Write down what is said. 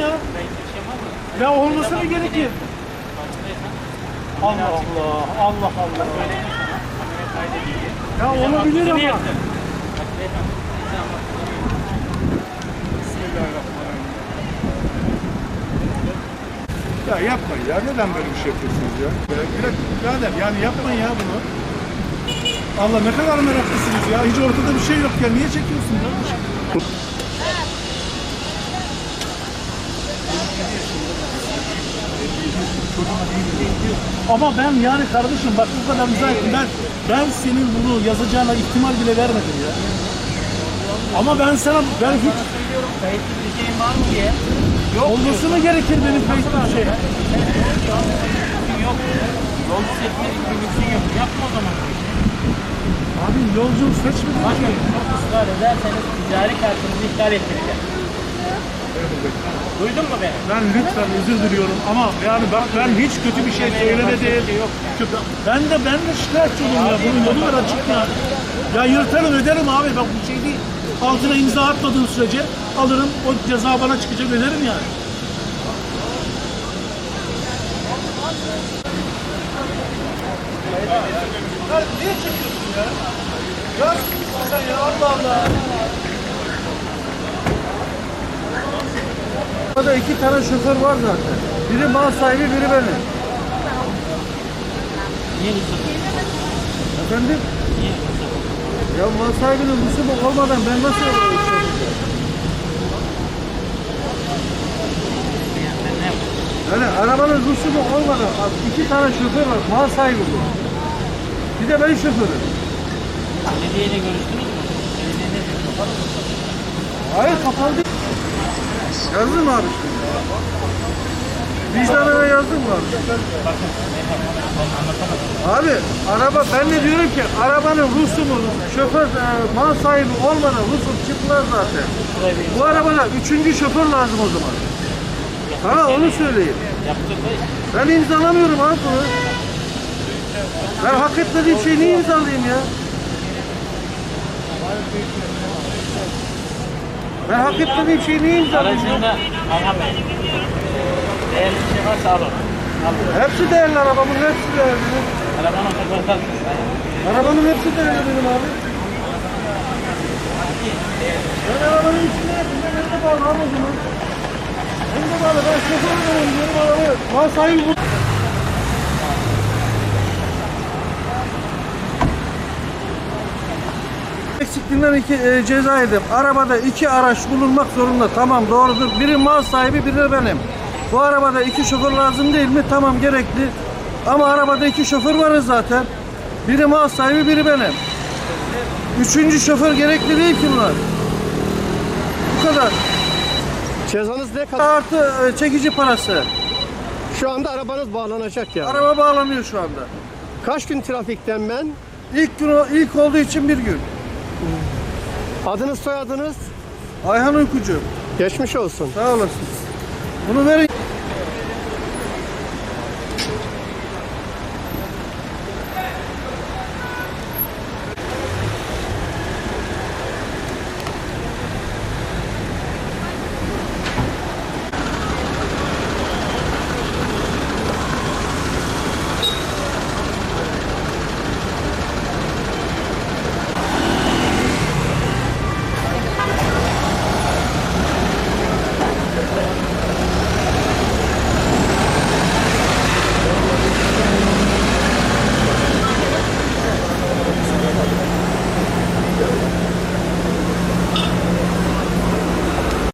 ya. Ya olmasına gerekir. Allah Allah, Allah Allah. Ya olabilir ama. Ya yapmayın ya. Neden böyle bir şey yapıyorsunuz ya? Ya bırak, birader yani yapmayın ya bunu. Allah ne kadar meraklısınız ya. Hiç ortada bir şey yok ya. Niye çekiyorsun? Ama ben yani kardeşim bak bu kadar izah ettim. Ben, ben senin bunu yazacağına ihtimal bile vermedim ya. Ama ben sana ben hiç Kayıtlı bir şeyin var mı diye. olması mı gerekir benim kayıtlı bir şey? Yok. Yol seçmek gibi bir şey yok. Yapma o zaman. Abi yolculuğu seçmedim. Bakın çok ısrar ederseniz ticari kartınızı iptal ettireceğim. Duydun mu beni? Ben lütfen özür diliyorum ama yani bak ben hiç kötü bir şey söylemedim. Kötü. Ben de ben de şikayetçi oldum ya. Bunun yolu var açık ya. Ya yırtarım öderim abi bak bu şey değil. Altına imza atmadığım sürece alırım o ceza bana çıkacak öderim yani. Ya niye çekiyorsun ya? Ya sen ya Allah Allah. Burada iki tane şoför var zaten. Biri mal sahibi, biri benim. Niye? Efendim? Niye? Ya mal sahibinin rusumu olmadan ben nasıl çalışacağım? Yani ben ne yapayım? Yani arabanın rusumu olmadan iki tane şoför var. Mal sahibi bu. Bir de ben şoförüm. Belediyeyle görüştünüz mü? Belediye ne dedi? Kapalı mı? Hayır kapalı değil. Yazdın mı abi? Vicdanına yazdın mı abi? Abi araba ben de diyorum ki arabanın rusumu şoför e, mal sahibi olmadan rusum çıkmaz zaten. Bu arabada üçüncü şoför lazım o zaman. Ha onu da Ben imzalamıyorum abi bunu. Ben hak etmediğim şeyi niye imzalayayım ya? Ben hak etmediğim şeyi niye imzalayayım? ya? Aracında Ayhan Bey. Değerli bir şey varsa al onu. Al bunu. Hepsi değerli arabamın hepsi değerli. Arabanın fotoğrafı. Arabamın hepsi değerli benim abi. Ben arabanın içinde yapayım. Ben de bağlı o zaman. Ben de bağlı. Ben şoförü benim. Benim arabayı. Mal sahibi bu. Eksikliğinden iki e, ceza yedim. Arabada iki araç bulunmak zorunda. Tamam doğrudur. Biri mal sahibi, biri de benim. Bu arabada iki şoför lazım değil mi? Tamam gerekli. Ama arabada iki şoför varız zaten. Biri mal sahibi, biri benim. Üçüncü şoför gerekli değil ki bunlar. Bu kadar. Cezanız ne kadar? Artı e, çekici parası. Şu anda arabanız bağlanacak yani. Araba bağlanıyor şu anda. Kaç gün trafikten ben? İlk gün o- ilk olduğu için bir gün. Adınız soyadınız? Ayhan Uykucu. Geçmiş olsun. Sağ olasın. Bunu verin.